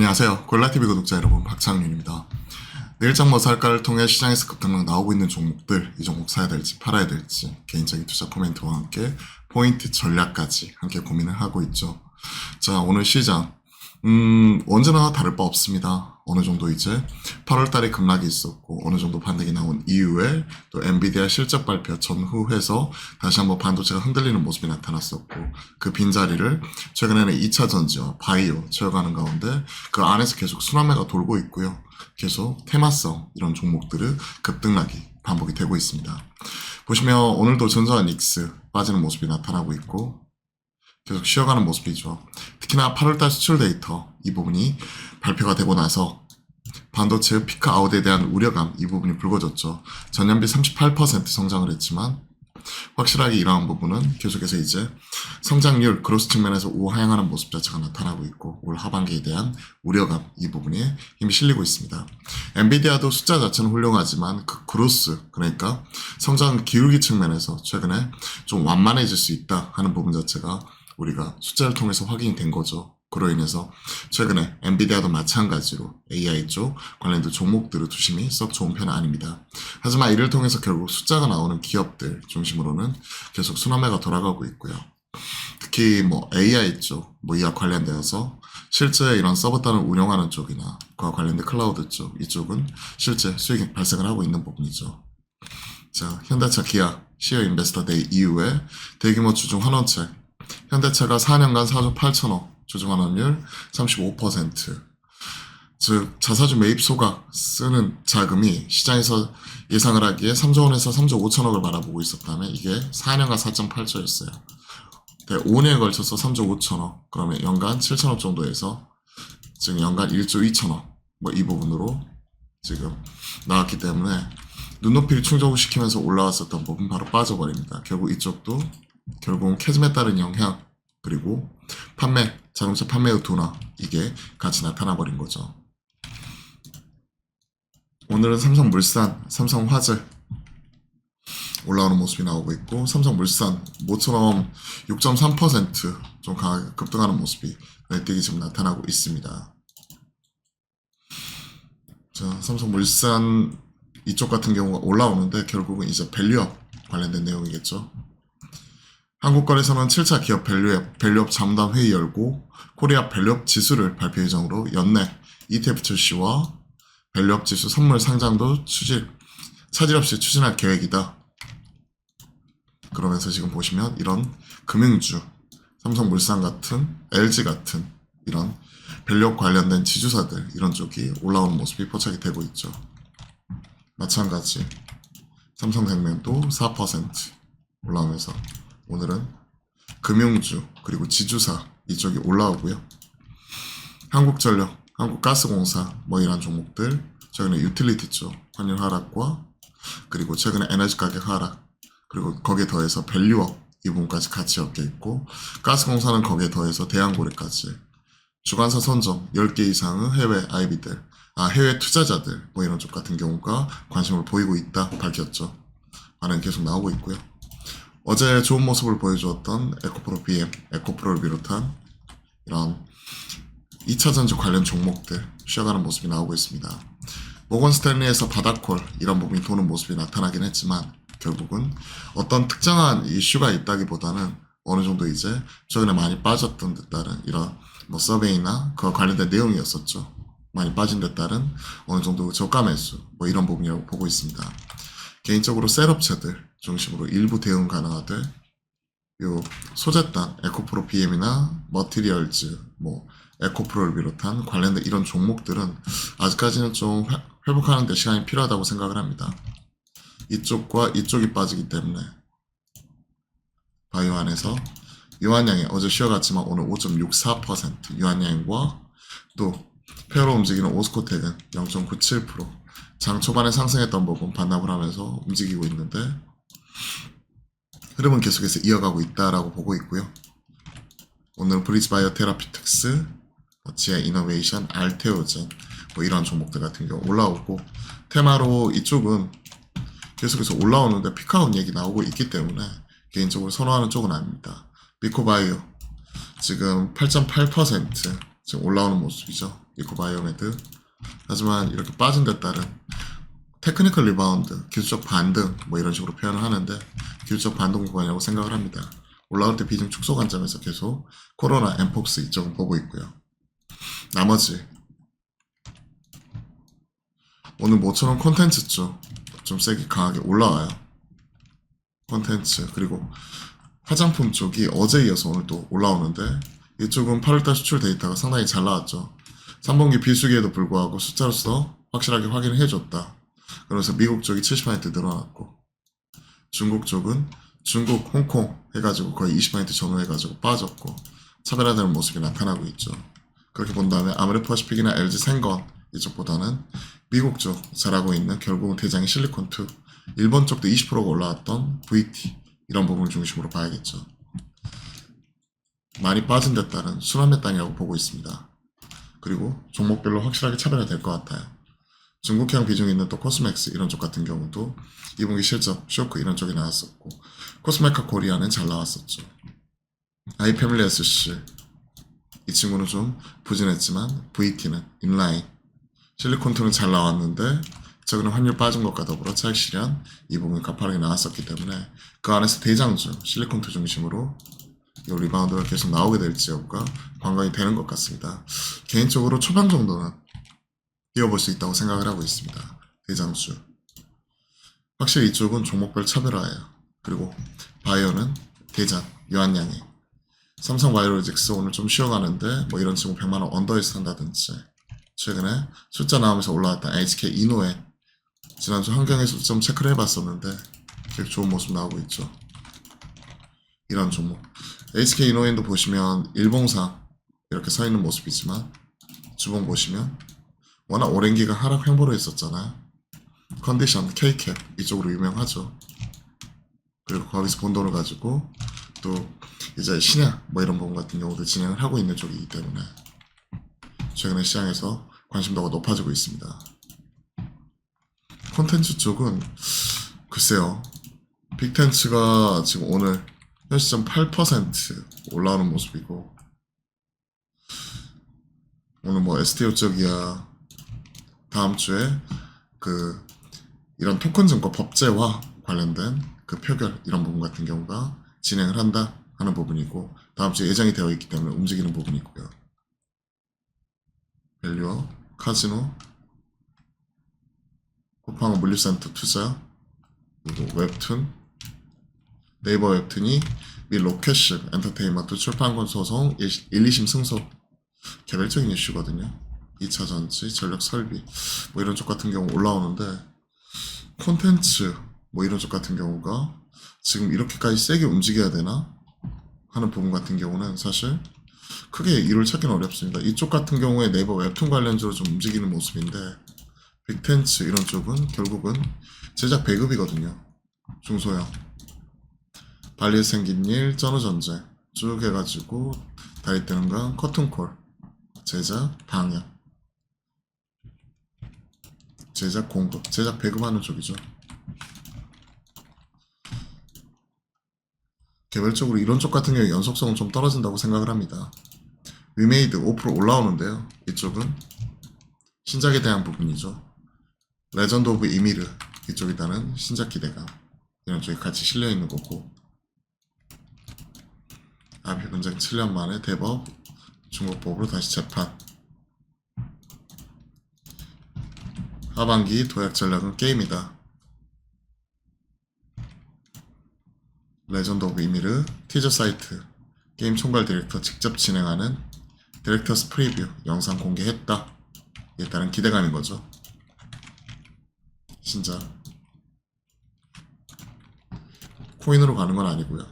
안녕하세요. 골라TV 구독자 여러분, 박창윤입니다. 내일장 뭐 살까를 통해 시장에서 급등락 나오고 있는 종목들, 이 종목 사야 될지 팔아야 될지 개인적인 투자 코멘트와 함께 포인트 전략까지 함께 고민을 하고 있죠. 자, 오늘 시장. 음, 언제나 다를 바 없습니다. 어느 정도 이제 8월 달에 급락이 있었고, 어느 정도 반등이 나온 이후에 또 엔비디아 실적 발표 전후해서 다시 한번 반도체가 흔들리는 모습이 나타났었고, 그 빈자리를 최근에는 2차 전지와 바이오 채워가는 가운데 그 안에서 계속 순환매가 돌고 있고요. 계속 테마성 이런 종목들의 급등락이 반복이 되고 있습니다. 보시면 오늘도 전자와 닉스 빠지는 모습이 나타나고 있고 계속 쉬어가는 모습이죠. 특히나 8월달 수출 데이터 이 부분이 발표가 되고 나서 반도체의 피크 아웃에 대한 우려감 이 부분이 불거졌죠. 전년비 38% 성장을 했지만 확실하게 이러한 부분은 계속해서 이제 성장률 그로스 측면에서 우하향하는 모습 자체가 나타나고 있고 올 하반기에 대한 우려감 이 부분에 힘이 실리고 있습니다. 엔비디아도 숫자 자체는 훌륭하지만 그 그로스 그러니까 성장 기울기 측면에서 최근에 좀 완만해질 수 있다 하는 부분 자체가 우리가 숫자를 통해서 확인이 된 거죠. 그로 인해서 최근에 엔비디아도 마찬가지로 AI 쪽 관련된 종목들의 투심이 썩 좋은 편은 아닙니다. 하지만 이를 통해서 결국 숫자가 나오는 기업들 중심으로는 계속 순환매가 돌아가고 있고요. 특히 뭐 AI 쪽, 뭐 이와 관련되어서 실제 이런 서버단을 운영하는 쪽이나 그와 관련된 클라우드 쪽 이쪽은 실제 수익이 발생을 하고 있는 부분이죠. 자, 현대차 기아 시어 인베스터 데이 이후에 대규모 주중 환원책 현대차가 4년간 4조 8천억 주중 환원율 35%. 즉 자사주 매입 소각 쓰는 자금이 시장에서 예상을 하기에 3조 원에서 3조 5천억을 바라보고 있었다면 이게 4년간 4.8조였어요. 5년에 걸쳐서 3조 5천억 그러면 연간 7천억 정도에서 지금 연간 1조 2천억 뭐 이 부분으로 지금 나왔기 때문에 눈높이를 충족을 시키면서 올라왔었던 부분 바로 빠져버립니다. 결국 이쪽도 결국은 캐즘에 따른 영향 그리고 판매 자동차 판매의 둔화 이게 같이 나타나 버린 거죠. 오늘은 삼성물산, 삼성화재 올라오는 모습이 나오고 있고 삼성물산 모처럼 6.3%좀 강하게 급등하는 모습이 날뛰기 지금 나타나고 있습니다. 자, 삼성물산 이쪽 같은 경우가 올라오는데 결국은 이제 밸류업 관련된 내용이겠죠. 한국거래소는 7차 기업 밸류업, 밸류업 잠담 회의 열고 코리아 밸류업 지수를 발표 예정으로 연내 ETF 출시와 밸류업 지수 선물 상장도 추진, 차질 없이 추진할 계획이다. 그러면서 지금 보시면 이런 금융주, 삼성물산 같은, LG 같은 이런 밸류업 관련된 지주사들 이런 쪽이 올라오는 모습이 포착이 되고 있죠. 마찬가지 삼성생명도 4% 올라오면서 오늘은 금융주 그리고 지주사 이쪽이 올라오고요. 한국전력, 한국가스공사 뭐 이런 종목들 최근에 유틸리티 쪽 환율 하락과 그리고 최근에 에너지 가격 하락 그리고 거기에 더해서 밸류업 이 부분까지 같이 엮여 있고 가스공사는 거기에 더해서 대한고래까지 주관사 선정 10개 이상의 해외 IB들 아 해외 투자자들 뭐 이런 쪽 같은 경우가 관심을 보이고 있다 밝혔죠. 반응 계속 나오고 있고요. 어제 좋은 모습을 보여주었던 에코프로 BM, 에코프로를 비롯한 이런 2차 전지 관련 종목들 쉬어가는 모습이 나오고 있습니다. 모건 스탠리에서 바닥콜 이런 부분이 도는 모습이 나타나긴 했지만 결국은 어떤 특정한 이슈가 있다기보다는 어느 정도 이제 최근에 많이 빠졌던 데 따른 이런 뭐 서베이나 그와 관련된 내용이었었죠. 많이 빠진 데 따른 어느 정도 저가 매수 뭐 이런 부분이라고 보고 있습니다. 개인적으로 셋업체들 중심으로 일부 대응 가능하되 요 소재단 에코프로 BM이나 머티리얼즈 뭐 에코프로를 비롯한 관련된 이런 종목들은 아직까지는 좀 회- 회복하는 데 시간이 필요하다고 생각을 합니다. 이쪽과 이쪽이 빠지기 때문에 바이오 안에서 유한양이 어제 쉬어갔지만 오늘 5.64% 유한양과 또 페어로 움직이는 오스코텍은 0.97%장 초반에 상승했던 부분 반납을 하면서 움직이고 있는데 흐름은 계속해서 이어가고 있다라고 보고 있고요. 오늘 브리즈 바이오 테라피틱스, 뭐 지아 이노베이션, 알테오젠 뭐 이런 종목들 같은 경우 올라오고 테마로 이쪽은 계속해서 올라오는데 피카운 얘기 나오고 있기 때문에 개인적으로 선호하는 쪽은 아닙니다. 미코바이오 지금 8.8% 지금 올라오는 모습이죠. 있고 바이오메드 하지만 이렇게 빠진 데 따른 테크니컬 리바운드, 기술적 반등 뭐 이런 식으로 표현을 하는데 기술적 반등 구간이라고 생각을 합니다. 올라올 때 비중 축소 관점에서 계속 코로나, 엠폭스 이쪽은 보고 있고요. 나머지 오늘 모처럼 콘텐츠 쪽 좀 세게 강하게 올라와요. 콘텐츠 그리고 화장품 쪽이 어제 이어서 오늘 또 올라오는데 이쪽은 8월달 수출 데이터가 상당히 잘 나왔죠. 3분기 비수기에도 불구하고 숫자로서 확실하게 확인을 해줬다. 그래서 미국 쪽이 70% 늘어났고 중국 쪽은 중국, 홍콩 해가지고 거의 20% 전후해가지고 빠졌고 차별화되는 모습이 나타나고 있죠. 그렇게 본다면 아메리퍼시픽이나 LG 생건 이쪽보다는 미국 쪽 잘하고 있는 결국은 대장이 실리콘2 일본 쪽도 20%가 올라왔던 VT 이런 부분을 중심으로 봐야겠죠. 많이 빠진 데 따른 순환매 땅이라고 보고 있습니다. 그리고 종목별로 확실하게 차별화될 것 같아요. 중국형 비중이 있는 또 코스맥스 이런 쪽 같은 경우도 2분기 실적 쇼크 이런 쪽이 나왔었고 코스메카 코리아는 잘 나왔었죠. 아이패밀리 SC 이 친구는 좀 부진했지만 VT는 인라인 실리콘2는 잘 나왔는데 최근에 환율 빠진 것과 더불어 차익 실현 이 부분이 가파르게 나왔었기 때문에 그 안에서 대장주 실리콘2 중심으로 이 리바운드가 계속 나오게 될지 여부가 관건이 되는 것 같습니다. 개인적으로 초반 정도는 뛰어볼 수 있다고 생각을 하고 있습니다. 대장주. 확실히 이쪽은 종목별 차별화예요. 그리고 바이오는 대장, 유한양이. 삼성 바이오로직스 오늘 좀 쉬어가는데 뭐 이런 친구 100만원 언더에서 산다든지 최근에 숫자 나오면서 올라왔던 HK 이노에 지난주 환경에서 좀 체크를 해봤었는데 되게 좋은 모습 나오고 있죠. 이런 종목. HK 이노인도 보시면 일봉상 이렇게 서 있는 모습이지만 주봉 보시면 워낙 오랜 기간 하락 횡보를 했었잖아요. 컨디션, K캡 이쪽으로 유명하죠. 그리고 거기서 본 돈을 가지고 또 이제 신약 뭐 이런 부분 같은 경우도 진행을 하고 있는 쪽이기 때문에 최근에 시장에서 관심도가 높아지고 있습니다. 콘텐츠 쪽은 글쎄요. 빅텐츠가 지금 오늘 현 시점 8% 올라오는 모습이고 오늘 뭐 STO 쪽이야 다음 주에 그 이런 토큰 증권 법제화 관련된 그 표결 이런 부분 같은 경우가 진행을 한다 하는 부분이고 다음 주에 예정이 되어 있기 때문에 움직이는 부분이고요. 밸류어, 카지노, 쿠팡 물류센터 투자, 그리고 웹툰, 네이버 웹툰이 미 로켓십 엔터테인먼트 출판권 소송 1, 2심 승소 개별적인 이슈거든요. 2차 전지, 전력 설비 뭐 이런 쪽 같은 경우 올라오는데 콘텐츠 뭐 이런 쪽 같은 경우가 지금 이렇게까지 세게 움직여야 되나 하는 부분 같은 경우는 사실 크게 이유를 찾기는 어렵습니다. 이쪽 같은 경우에 네이버 웹툰 관련주로 좀 움직이는 모습인데 빅텐츠 이런 쪽은 결국은 제작 배급이거든요. 중소형 발리에서 생긴 일, 전후 전제 쭉 해가지고 다리 뜨는 건 커튼콜 제작 방역 제작 공급 제작 배급하는 쪽이죠. 개별적으로 이런 쪽 같은 경우 연속성은 좀 떨어진다고 생각을 합니다. 위메이드 5% 올라오는데요. 이쪽은 신작에 대한 부분이죠. 레전드 오브 이미르 이쪽이다는 신작 기대감 이런 쪽이 같이 실려 있는 거고 아비 분쟁 7년 만에 대법 중국법으로 다시 재판 하반기 도약 전략은 게임이다. 레전드 오브 이미르 티저 사이트 게임 총괄 디렉터 직접 진행하는 디렉터스 프리뷰 영상 공개했다. 이에 따른 기대감인 거죠. 진짜 코인으로 가는 건 아니고요.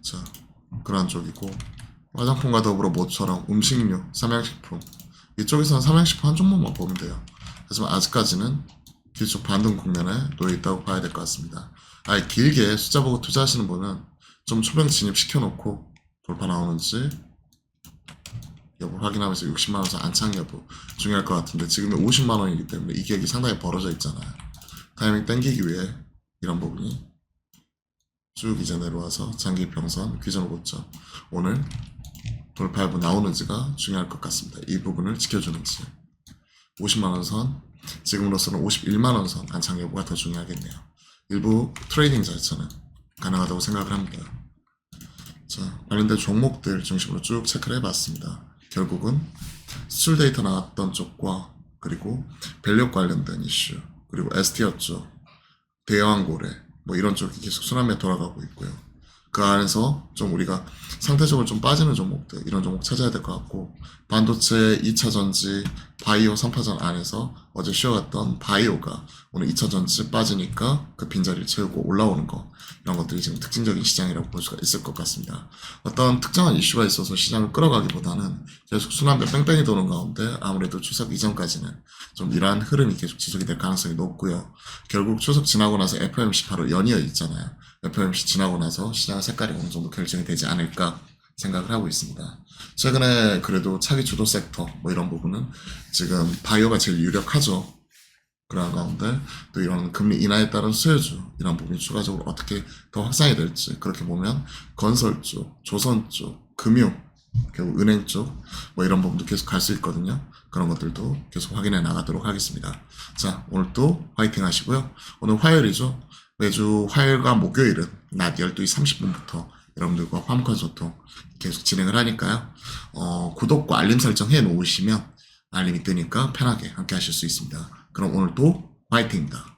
자 그런 쪽이고 화장품과 더불어 모처럼 음식료, 삼양식품 이쪽에서는 삼양식품 한 종목만 보면 돼요. 하지만 아직까지는 기술 반등 국면에 놓여 있다고 봐야 될 것 같습니다. 아예 길게 숫자 보고 투자하시는 분은 좀 초병 진입 시켜놓고 돌파 나오는지 여부 확인하면서 60만 원에서 안착 여부 중요할 것 같은데 지금은 50만 원이기 때문에 이 계획이 상당히 벌어져 있잖아요. 타이밍 땡기기 위해 이런 부분이 쭉 이제 내려와서 장기 평선 규정 고점 오늘 돌파 여부 나오는지가 중요할 것 같습니다. 이 부분을 지켜주는지 50만원 선 지금으로서는 51만원 선 안착 여부가 더 중요하겠네요. 일부 트레이딩 자체는 가능하다고 생각을 합니다. 자, 관련된 종목들 중심으로 쭉 체크를 해봤습니다. 결국은 수출 데이터 나왔던 쪽과 그리고 밸류 관련된 이슈 그리고 STR 쪽 대왕고래 뭐 이런 쪽이 계속 순환매 돌아가고 있고요. 그 안에서 좀 우리가 상대적으로 좀 빠지는 종목들 이런 종목 찾아야 될 것 같고 반도체 2차 전지 바이오 3파전 안에서 어제 쉬어갔던 바이오가 오늘 2차 전지 빠지니까 그 빈자리를 채우고 올라오는 거 이런 것들이 지금 특징적인 시장이라고 볼 수가 있을 것 같습니다. 어떤 특정한 이슈가 있어서 시장을 끌어가기보다는 계속 순환배 뺑뺑이 도는 가운데 아무래도 추석 이전까지는 좀 이러한 흐름이 계속 지속이 될 가능성이 높고요. 결국 추석 지나고 나서 FOMC 바로 연이어 있잖아요. FOMC 지나고 나서 시장 색깔이 어느 정도 결정이 되지 않을까 생각을 하고 있습니다. 최근에 그래도 차기 주도 섹터 뭐 이런 부분은 지금 바이오가 제일 유력하죠. 그런 가운데 또 이런 금리 인하에 따른 수혜주 이런 부분이 추가적으로 어떻게 더 확산이 될지 그렇게 보면 건설 쪽, 조선 쪽, 금융, 결국 은행 쪽 뭐 이런 부분도 계속 갈 수 있거든요. 그런 것들도 계속 확인해 나가도록 하겠습니다. 자 오늘 또 화이팅 하시고요. 오늘 화요일이죠. 매주 화요일과 목요일은 낮 12시 30분부터 여러분들과 화목한 소통 계속 진행을 하니까요. 어, 구독과 알림 설정 해 놓으시면 알림이 뜨니까 편하게 함께 하실 수 있습니다. 그럼 오늘도 화이팅입니다.